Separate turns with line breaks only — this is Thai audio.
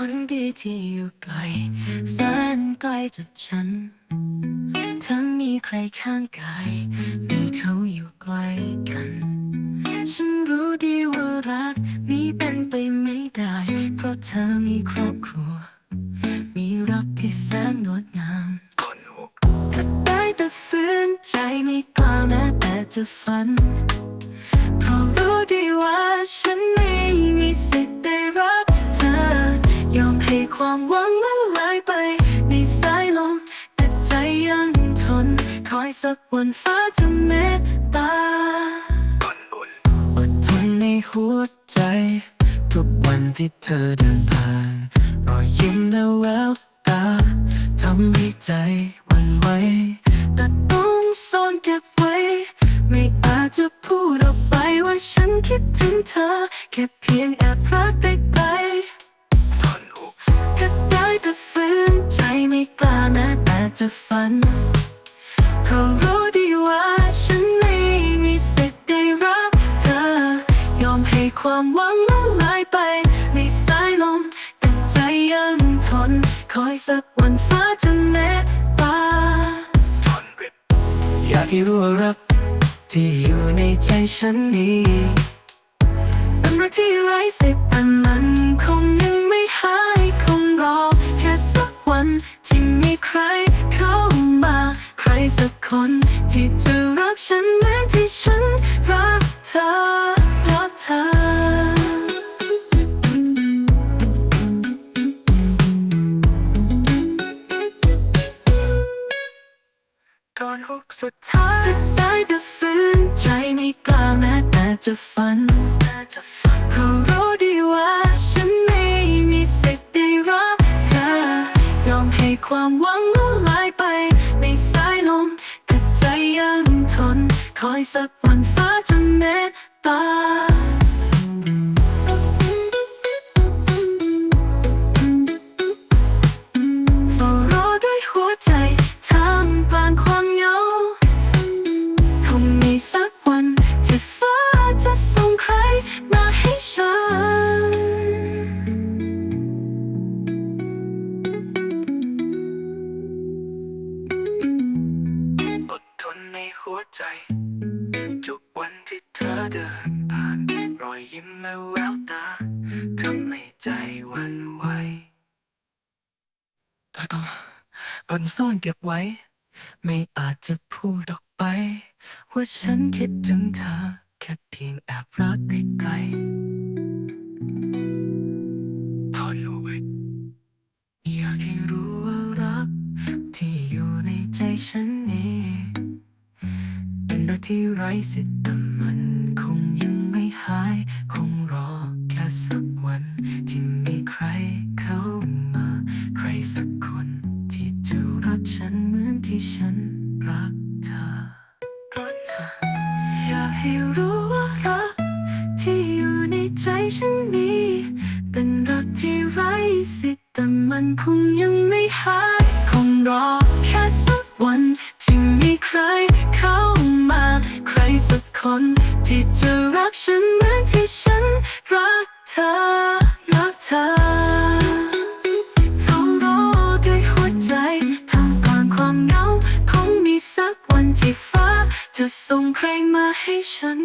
คนดีที่อยู่ไกลแสนไกลจากฉัน ทั้งมีใครข้างกาย มีเขาอยู่ใกล้กัน ฉันรู้ดีว่ารักนี้เป็นไปไม่ได้ เพราะเธอมีครอบครัว มีรักที่แสนงดงามก็ได้แต่ฝืนใจไม่กล้าแม้แต่จะฝัน เพราะรู้ดีว่าฉันไม่ อยสักวันฟ้าจะเมตตาอดทนในหัวใจ ทุกวันที่เธอเดินผ่าน รอยยิ้มและแววตาทำให้ใจวันไหวแต่ต้องซ่อนเก็บไว้ ไม่อาจจะพูดออกไปว่าฉันคิดถึงเธอ แค่เพียงแอบรักไกลๆก็ได้แต่ฝืนใจไม่กล้าแม้แต่จะฝัน อยสักวันฟ้าจะเมตตาอยากให้รู้ว่ารักที่อยู่ในใจฉันนี้เป็นรักที่ไร้สิทธิ์แต่มันคงยังไม่หายคงรอแค่สักวันที่มีใครเข้ามา ใครสักคนที่จะรักฉันเหมือนที่ฉันรักเธอรักเธอ สุดท้ายได้แต่ฝืนใจไม่กล้าแม้แต่จะฝันเพราะรู้ดีว่าฉันไม่มีสิทธิ์ได้รักเธอยอมให้ความหวังละลายไปในสายลมแต่ใจยังทน คอยสักวันฟ้าจะเมตตา นในหัวใจ ทุกวันที่เธอเดินผ่าน รอยยิ้มและแววตาทำให้ใจวันไหวเธอต้องอดซ่อนเก็บไว้ ไม่อาจจะพูดออกไป ว่าฉันคิดถึงเธอ แค่เพียงแอบรักไกลๆ ที่ไร้สิทธิ์แต่มันคงยังไม่หาย คงรอแค่สักวัน ที่มีใครเข้ามา ใครสักคน ที่จะรักฉันเหมือนที่ฉันรักเธอรักเธอ อยากให้รู้ว่ารัก ที่อยู่ในใจฉันมี เป็นรักที่ไร้สิทธิ์แต่มันคงยังไม่หาย คงรอ ที่จะรักฉันเหมือนที่ฉันรักเธอ รักเธอเฝ้ารอด้วยหัวใจทำกลางความเหงาคงมีสักวันที่ฟ้า จะส่งใครมาให้ฉัน